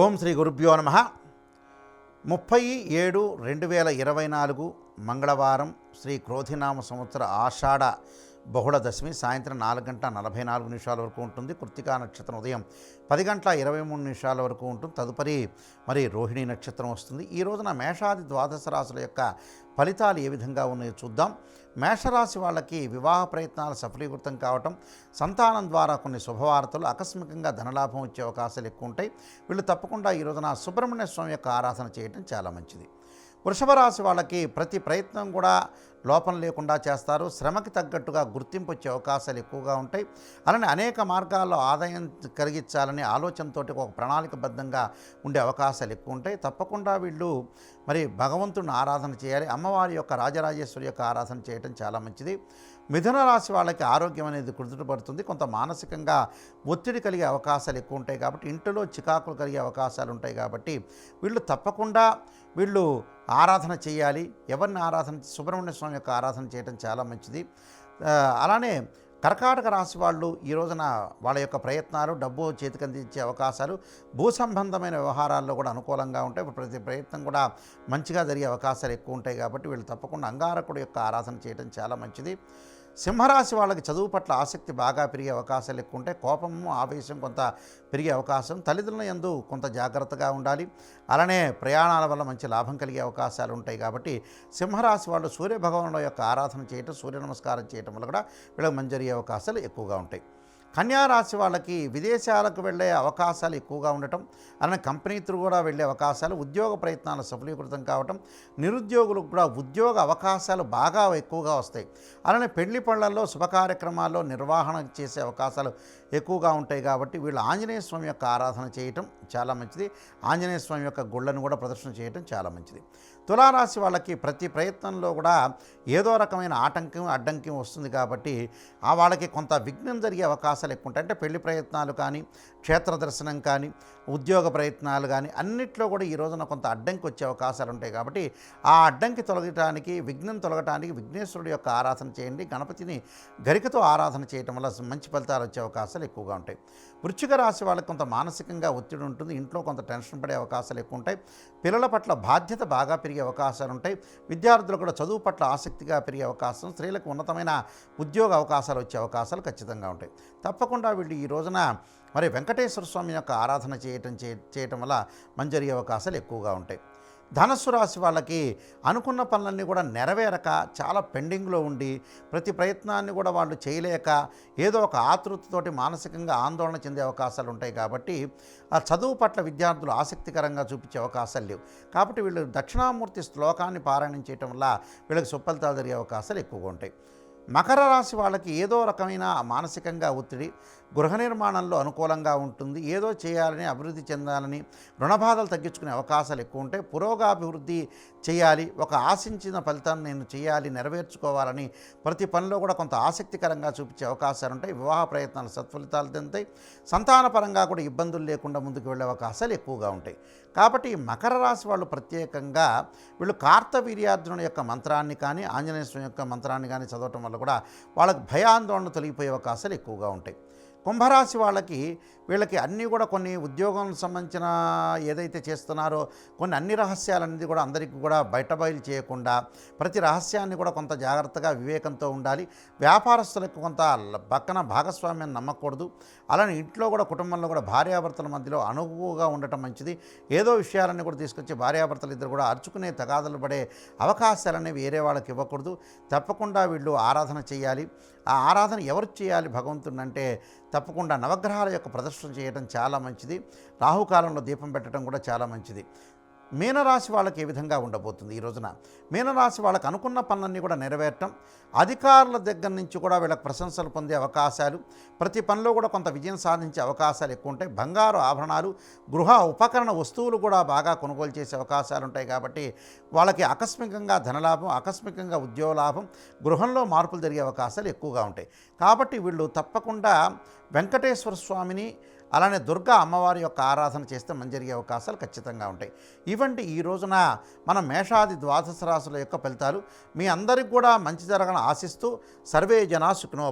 ఓం శ్రీ గురుభ్యో నమ. ముప్పై ఏడు రెండు వేల ఇరవై నాలుగు మంగళవారం శ్రీ క్రోధినామ సంవత్సర ఆషాఢ బహుళ దశమి సాయంత్రం నాలుగు గంటల నలభై నాలుగు నిమిషాల వరకు ఉంటుంది. కృత్తికా నక్షత్రం ఉదయం పది గంటల ఇరవై మూడు నిమిషాల వరకు ఉంటుంది. తదుపరి మరి రోహిణి నక్షత్రం వస్తుంది. ఈ రోజున మేషాది ద్వాదశ రాశుల యొక్క ఫలితాలు ఏ విధంగా ఉన్నాయో చూద్దాం. మేషరాశి వాళ్ళకి వివాహ ప్రయత్నాలు సఫలీకృతం కావటం సంతానం ద్వారా కొన్ని శుభవార్తలు ఆకస్మికంగా ధనలాభం వచ్చే అవకాశాలు ఎక్కువ ఉంటాయి. వీళ్ళు తప్పకుండా ఈ రోజున సుబ్రహ్మణ్య స్వామి యొక్క ఆరాధన చేయటం చాలా మంచిది. వృషభ రాశి వాళ్ళకి ప్రతి ప్రయత్నం కూడా లోపం లేకుండా చేస్తారు. శ్రమకి తగ్గట్టుగా గుర్తింపు వచ్చే అవకాశాలు ఎక్కువగా ఉంటాయి. అలానే అనేక మార్గాల్లో ఆదాయం కలిగించాలనే ఆలోచనతోటి ఒక ప్రణాళికబద్ధంగా ఉండే అవకాశాలు ఎక్కువ ఉంటాయి. తప్పకుండా వీళ్ళు మరి భగవంతుని ఆరాధన చేయాలి. అమ్మవారి యొక్క రాజరాజేశ్వరి యొక్క ఆరాధన చేయటం చాలా మంచిది. మిథున రాశి వాళ్ళకి ఆరోగ్యం అనేది కుదుటపడుతుంది కొంత మానసికంగా ఒత్తిడి కలిగే అవకాశాలు ఎక్కువ ఉంటాయి కాబట్టి ఇంటిలో చికాకులు కలిగే అవకాశాలు ఉంటాయి కాబట్టి వీళ్ళు తప్పకుండా వీళ్ళు ఆరాధన చేయాలి. ఎవరిని ఆరాధన సుబ్రహ్మణ్య స్వామి యొక్క ఆరాధన చేయడం చాలా మంచిది. అలానే కర్కాటక రాశి వాళ్ళు ఈ రోజున వాళ్ళ యొక్క ప్రయత్నాలు డబ్బు చేతికి అందించే అవకాశాలు భూ సంబంధమైన వ్యవహారాల్లో కూడా అనుకూలంగా ఉంటాయి. ప్రతి ప్రయత్నం కూడా మంచిగా జరిగే అవకాశాలు ఎక్కువ ఉంటాయి కాబట్టి వీళ్ళు తప్పకుండా అంగారకుడు యొక్క ఆరాధన చేయడం చాలా మంచిది. సింహరాశి వాళ్ళకి చదువు పట్ల ఆసక్తి బాగా పెరిగే అవకాశాలు ఎక్కువ ఉంటాయి. కోపము ఆవేశం కొంత పెరిగే అవకాశం తల్లిదండ్రుల యందు కొంత జాగ్రత్తగా ఉండాలి. అలానే ప్రయాణాల వల్ల మంచి లాభం కలిగే అవకాశాలు ఉంటాయి కాబట్టి సింహరాశి వాళ్ళు సూర్యభగవానుల యొక్క ఆరాధన చేయటం సూర్య నమస్కారం చేయటం వల్ల కూడా వీళ్ళకి మంచి జరిగే అవకాశాలు ఎక్కువగా ఉంటాయి. కన్యారాశి వాళ్ళకి విదేశాలకు వెళ్ళే అవకాశాలు ఎక్కువగా ఉండటం అలానే కంపెనీ త్రూ కూడా వెళ్ళే అవకాశాలు ఉద్యోగ ప్రయత్నాలు సఫలీకృతం కావటం నిరుద్యోగులకు కూడా ఉద్యోగ అవకాశాలు బాగా ఎక్కువగా వస్తాయి. అలానే పెళ్ళి పళ్ళల్లో శుభ కార్యక్రమాల్లో నిర్వహణ చేసే అవకాశాలు ఎక్కువగా ఉంటాయి కాబట్టి వీళ్ళు ఆంజనేయ స్వామి యొక్క ఆరాధన చేయటం చాలా మంచిది. ఆంజనేయ స్వామి యొక్క గుళ్ళను కూడా ప్రదర్శన చేయటం చాలా మంచిది. తులారాశి వాళ్ళకి ప్రతి ప్రయత్నంలో కూడా ఏదో రకమైన ఆటంకం అడ్డంకం వస్తుంది కాబట్టి ఆ వాళ్ళకి కొంత విఘ్నం జరిగే అవకాశాలు ఎక్కువ ఉంటాయి. అంటే పెళ్ళి ప్రయత్నాలు కానీ క్షేత్ర దర్శనం కానీ ఉద్యోగ ప్రయత్నాలు కానీ అన్నిట్లో కూడా ఈ రోజున కొంత అడ్డంకి వచ్చే అవకాశాలు ఉంటాయి కాబట్టి ఆ అడ్డంకి తొలగటానికి విఘ్నం తొలగటానికి విఘ్నేశ్వరుడు యొక్క ఆరాధన చేయండి. గణపతిని గరికతో ఆరాధన చేయటం వల్ల మంచి ఫలితాలు వచ్చే అవకాశాలు ఎక్కువగా ఉంటాయి. వృచ్చిక రాశి వాళ్ళకి కొంత మానసికంగా ఒత్తిడి ఉంటుంది. ఇంట్లో కొంత టెన్షన్ పడే అవకాశాలు ఎక్కువ ఉంటాయి. పిల్లల పట్ల బాధ్యత బాగా పెరిగే అవకాశాలు ఉంటాయి. విద్యార్థులు కూడా చదువు పట్ల ఆసక్తిగా పెరిగే అవకాశం స్త్రీలకు ఉన్నతమైన ఉద్యోగ అవకాశాలు వచ్చే అవకాశాలు ఖచ్చితంగా ఉంటాయి. తప్పకుండా వీళ్ళు ఈ రోజున మరి వెంకటేశ్వర స్వామి యొక్క ఆరాధన చేయటం చే- చేయటం వల్ల మంచి జరిగే అవకాశాలు ఎక్కువగా ఉంటాయి. ధనస్సు రాశి వాళ్ళకి అనుకున్న పనులన్నీ కూడా నెరవేరక చాలా పెండింగ్లో ఉండి ప్రతి ప్రయత్నాన్ని కూడా వాళ్ళు చేయలేక ఏదో ఒక ఆతృతతోటి మానసికంగా ఆందోళన చెందే అవకాశాలు ఉంటాయి కాబట్టి ఆ చదువు పట్ల విద్యార్థులు ఆసక్తికరంగా చూపించే అవకాశాలు లేవు. కాబట్టి వీళ్ళు దక్షిణామూర్తి శ్లోకాన్ని పారాయణం చేయటం వల్ల వీళ్ళకి సుఫలితాలు జరిగే అవకాశాలు ఎక్కువగా ఉంటాయి. మకర రాశి వాళ్ళకి ఏదో రకమైన మానసికంగా ఒత్తిడి గృహ నిర్మాణంలో అనుకూలంగా ఉంటుంది. ఏదో చేయాలని అభివృద్ధి చెందాలని రుణబాధలు తగ్గించుకునే అవకాశాలు ఎక్కువ ఉంటాయి. పురోగాభివృద్ధి చేయాలి ఒక ఆశించిన ఫలితాన్ని నేను చేయాలి నెరవేర్చుకోవాలని ప్రతి పనిలో కూడా కొంత ఆసక్తికరంగా చూపించే అవకాశాలు ఉంటాయి. వివాహ ప్రయత్నాలు సత్ఫలితాలు చెందుతాయి సంతానపరంగా కూడా ఇబ్బందులు లేకుండా ముందుకు వెళ్ళే అవకాశాలు ఎక్కువగా ఉంటాయి. కాబట్టి మకర రాశి వాళ్ళు ప్రత్యేకంగా వీళ్ళు కార్తవీర్యార్జునుడి యొక్క మంత్రాన్ని కానీ ఆంజనేయ స్వామి యొక్క మంత్రాన్ని కానీ చదవటం వల్ల కూడా వాళ్ళకి భయాందోళన తొలగిపోయే అవకాశాలు ఎక్కువగా ఉంటాయి. కుంభరాశి వాళ్ళకి వీళ్ళకి అన్నీ కూడా కొన్ని ఉద్యోగం సంబంధించిన ఏదైతే చేస్తున్నారో కొన్ని అన్ని రహస్యాలనేది కూడా అందరికీ కూడా బయట బయలు చేయకుండా ప్రతి రహస్యాన్ని కూడా కొంత జాగ్రత్తగా వివేకంతో ఉండాలి. వ్యాపారస్తులకు కొంత పక్కన భాగస్వామ్యం నమ్మకూడదు. అలానే ఇంట్లో కూడా కుటుంబంలో కూడా భార్యాభర్తల మధ్యలో అనుగుగా ఉండటం మంచిది. ఏదో విషయాలన్నీ కూడా తీసుకొచ్చి భార్యాభర్తలు ఇద్దరు కూడా అరుచుకునే తగాదలు పడే అవకాశాలనేవి వేరే వాళ్ళకి ఇవ్వకూడదు. తప్పకుండా వీళ్ళు ఆరాధన చేయాలి. ఆ ఆరాధన ఎవరు చేయాలి భగవంతుడు అంటే తప్పకుండా నవగ్రహాల యొక్క ప్రదర్శన చేయడం చాలా మంచిది. రాహుకాలంలో దీపం పెట్టడం కూడా చాలా మంచిది. మీనరాశి వాళ్ళకి ఏ విధంగా ఉండబోతుంది ఈ రోజున? మీనరాశి వాళ్ళకి అనుకున్న పనులన్నీ కూడా నెరవేరటం అధికారుల దగ్గర నుంచి కూడా వీళ్ళకి ప్రశంసలు పొందే అవకాశాలు ప్రతి పనిలో కూడా కొంత విజయం సాధించే అవకాశాలు ఎక్కువ ఉంటాయి. బంగారు ఆభరణాలు గృహ ఉపకరణ వస్తువులు కూడా బాగా కొనుగోలు చేసే అవకాశాలు ఉంటాయి కాబట్టి వాళ్ళకి ఆకస్మికంగా ధనలాభం ఆకస్మికంగా ఉద్యోగ లాభం గృహంలో మార్పులు జరిగే అవకాశాలు ఎక్కువగా ఉంటాయి. కాబట్టి వీళ్ళు తప్పకుండా వెంకటేశ్వర స్వామిని అలానే దుర్గా అమ్మవారి యొక్క ఆరాధన చేస్తే మంచి జరిగే అవకాశాలు ఖచ్చితంగా ఉంటాయి. ఇవంటి ఈ రోజున మన మేషాది ద్వాదశ రాశుల యొక్క ఫలితాలు మీ అందరికి కూడా మంచి జరగని ఆశిస్తూ సర్వే జనా సుఖినో